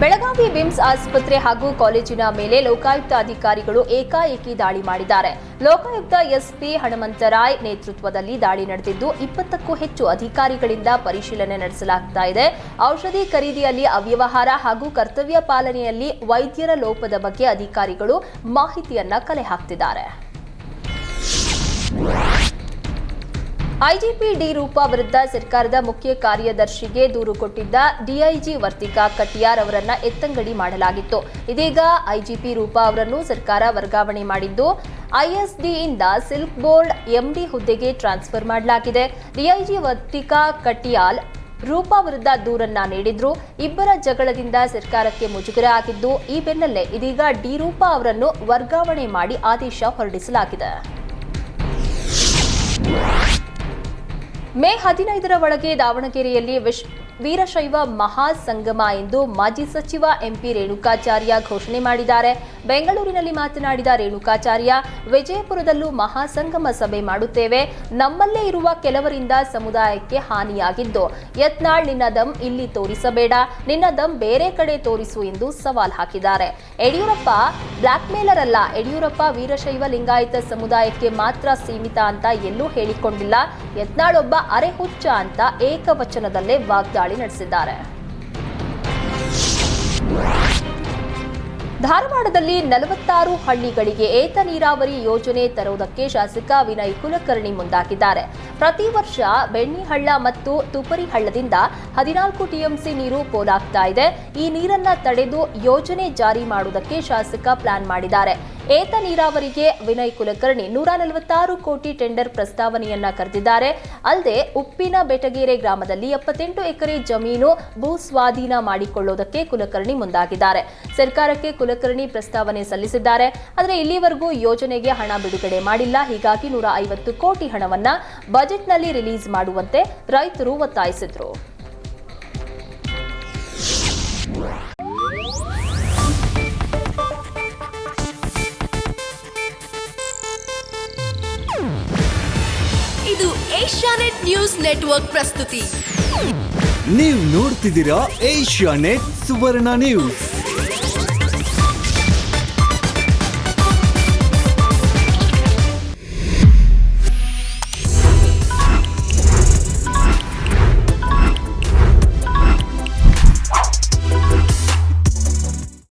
Belagavi VIMS ಆಸ್ಪತ್ರೆ ಹಾಗೂ ಕಾಲೇಜಿನ ಮೇಲೆ ಲೋಕಾಯುಕ್ತ ಅಧಿಕಾರಿಗಳು ಏಕಾಏಕಿ ದಾಳಿ ಮಾಡಿದ್ದಾರೆ. ಲೋಕಾಯುಕ್ತ ಎಸ್ಪಿ ಹನುಮಂತರಾಯ್ ನೇತೃತ್ವದಲ್ಲಿ ದಾಳಿ ನಡೆದಿದ್ದು, ಇಪ್ಪತ್ತಕ್ಕೂ ಹೆಚ್ಚು ಅಧಿಕಾರಿಗಳಿಂದ ಪರಿಶೀಲನೆ ನಡೆಸಲಾಗ್ತಾ ಇದೆ. ಔಷಧಿ ಖರೀದಿಯಲ್ಲಿ ಅವ್ಯವಹಾರ ಹಾಗೂ ಕರ್ತವ್ಯ ಪಾಲನೆಯಲ್ಲಿ ವೈದ್ಯರ ಲೋಪದ ಬಗ್ಗೆ ಅಧಿಕಾರಿಗಳು ಮಾಹಿತಿಯನ್ನ ಕಲೆ ಹಾಕ್ತಿದ್ದಾರೆ. ಐಜಿಪಿ ಡಿ ರೂಪಾ ವಿರುದ್ಧ ಸರ್ಕಾರದ ಮುಖ್ಯ ಕಾರ್ಯದರ್ಶಿಗೆ ದೂರು ಕೊಟ್ಟಿದ್ದ ಡಿಐಜಿ ವರ್ತಿಕಾ ಕಟಿಯಾರ್ ಅವರನ್ನ ಎತ್ತಂಗಡಿ ಮಾಡಲಾಗಿತ್ತು. ಇದೀಗ ಐಜಿಪಿ ರೂಪಾ ಅವರನ್ನು ಸರ್ಕಾರ ವರ್ಗಾವಣೆ ಮಾಡಿದ್ದು, ಐಎಸ್ಡಿಯಿಂದ ಸಿಲ್ಕ್ ಬೋರ್ಡ್, ಎಂಡಿ ಹುದ್ದೆಗೆ ಟ್ರಾನ್ಸ್ಫರ್ ಮಾಡಲಾಗಿದೆ. ಡಿಐಜಿ ವರ್ತಿಕಾ ಕಟಿಯಾಲ್ ರೂಪಾ ವಿರುದ್ಧ ದೂರನ್ನ ನೀಡಿದ್ರು. ಇಬ್ಬರ ಜಗಳದಿಂದ ಸರ್ಕಾರಕ್ಕೆ ಮುಜುಗರ ಆಗಿದ್ದು, ಈ ಬೆನ್ನಲ್ಲೇ ಇದೀಗ ಡಿ ರೂಪಾ ಅವರನ್ನು ವರ್ಗಾವಣೆ ಮಾಡಿ ಆದೇಶ ಹೊರಡಿಸಲಾಗಿದೆ. ಮೇ ಹದಿನೈದರ ಒಳಗೆ ದಾವಣಗೆರೆಯಲ್ಲಿ ವಿಶ್ ವೀರಶೈವ ಮಹಾಸಂಗಮ ಎಂದು ಮಾಜಿ ಸಚಿವ ಎಂಪಿ ರೇಣುಕಾಚಾರ್ಯ ಘೋಷಣೆ ಮಾಡಿದ್ದಾರೆ. ಬೆಂಗಳೂರಿನಲ್ಲಿ ಮಾತನಾಡಿದ ರೇಣುಕಾಚಾರ್ಯ, ವಿಜಯಪುರದಲ್ಲೂ ಮಹಾಸಂಗಮ ಸಭೆ ಮಾಡುತ್ತೇವೆ. ನಮ್ಮಲ್ಲೇ ಇರುವ ಕೆಲವರಿಂದ ಸಮುದಾಯಕ್ಕೆ ಹಾನಿಯಾಗಿದ್ದು, ಯತ್ನಾಳ್ ನಿನ್ನ ದಮ್ ಇಲ್ಲಿ ತೋರಿಸಬೇಡ, ನಿನ್ನ ದಮ್ ಬೇರೆ ಕಡೆ ತೋರಿಸು ಎಂದು ಸವಾಲ್ ಹಾಕಿದ್ದಾರೆ. ಯಡಿಯೂರಪ್ಪ ಬ್ಲಾಕ್ಮೇಲರ್ ಅಲ್ಲ ಯಡಿಯೂರಪ್ಪ ವೀರಶೈವ ಲಿಂಗಾಯತ ಸಮುದಾಯಕ್ಕೆ ಮಾತ್ರ ಸೀಮಿತ ಅಂತ ಎಲ್ಲೂ ಹೇಳಿಕೊಂಡಿಲ್ಲ. ಯತ್ನಾಳ್ ಒಬ್ಬ ಅರೆ ಹುಚ್ಚ ಅಂತ ಏಕವಚನದಲ್ಲೇ ವಾಗ್ದಾಳಿ ನಡೆಸಿದ್ದಾರೆ. ಧಾರವಾಡದಲ್ಲಿ ನಲವತ್ತಾರು ಹಳ್ಳಿಗಳಿಗೆ ಏತ ನೀರಾವರಿ ಯೋಜನೆ ತರುವುದಕ್ಕೆ ಶಾಸಕ ವಿನಯ್ ಕುಲಕರ್ಣಿ ಮುಂದಾಗಿದ್ದಾರೆ. ಪ್ರತಿ ವರ್ಷ ಬೆಣ್ಣಿಹಳ್ಳ ಮತ್ತು ತುಪರಿ ಹಳ್ಳದಿಂದ ಹದಿನಾಲ್ಕು ಟಿಎಂಸಿ ನೀರು ಪೋಲಾಗ್ತಾ ಇದೆ. ಈ ನೀರನ್ನ ತಡೆದು ಯೋಜನೆ ಜಾರಿ ಮಾಡುವುದಕ್ಕೆ ಶಾಸಕ ಪ್ಲಾನ್ ಮಾಡಿದ್ದಾರೆ. ಏತ ನೀರಾವರಿಗೆ ವಿನಯ್ ಕುಲಕರ್ಣಿ ನೂರ ನಲವತ್ತಾರು ಕೋಟಿ ಟೆಂಡರ್ ಪ್ರಸ್ತಾವನೆಯನ್ನ ಕರೆದಿದ್ದಾರೆ. ಅಲ್ಲದೆ ಉಪ್ಪಿನ ಬೆಟಗೇರೆ ಗ್ರಾಮದಲ್ಲಿ ಎಪ್ಪತ್ತೆಂಟು ಎಕರೆ ಜಮೀನು ಭೂ ಸ್ವಾಧೀನ ಮಾಡಿಕೊಳ್ಳುವುದಕ್ಕೆ ಕುಲಕರ್ಣಿ ಮುಂದಾಗಿದ್ದಾರೆ. ಸರ್ಕಾರಕ್ಕೆ ಕುಲಕರ್ಣಿ ಪ್ರಸ್ತಾವನೆ ಸಲ್ಲಿಸಿದ್ದಾರೆ. ಆದರೆ ಇಲ್ಲಿವರೆಗೂ ಯೋಜನೆಗೆ ಹಣ ಬಿಡುಗಡೆ ಮಾಡಿಲ್ಲ. ಹೀಗಾಗಿ ನೂರ ಐವತ್ತು ಕೋಟಿ ಹಣವನ್ನ ಬಜೆಟ್ನಲ್ಲಿ ರಿಲೀಸ್ ಮಾಡುವಂತೆ ರೈತರು ಒತ್ತಾಯಿಸಿದ್ರು. ಇದು ಏಷ್ಯಾನೆಟ್ ನ್ಯೂಸ್ ನೆಟ್ವರ್ಕ್ ಪ್ರಸ್ತುತಿ. ನೀವು ನೋಡ್ತಿದ್ದೀರಾ ಏಷ್ಯಾನೆಟ್ ಸುವರ್ಣ ನ್ಯೂಸ್.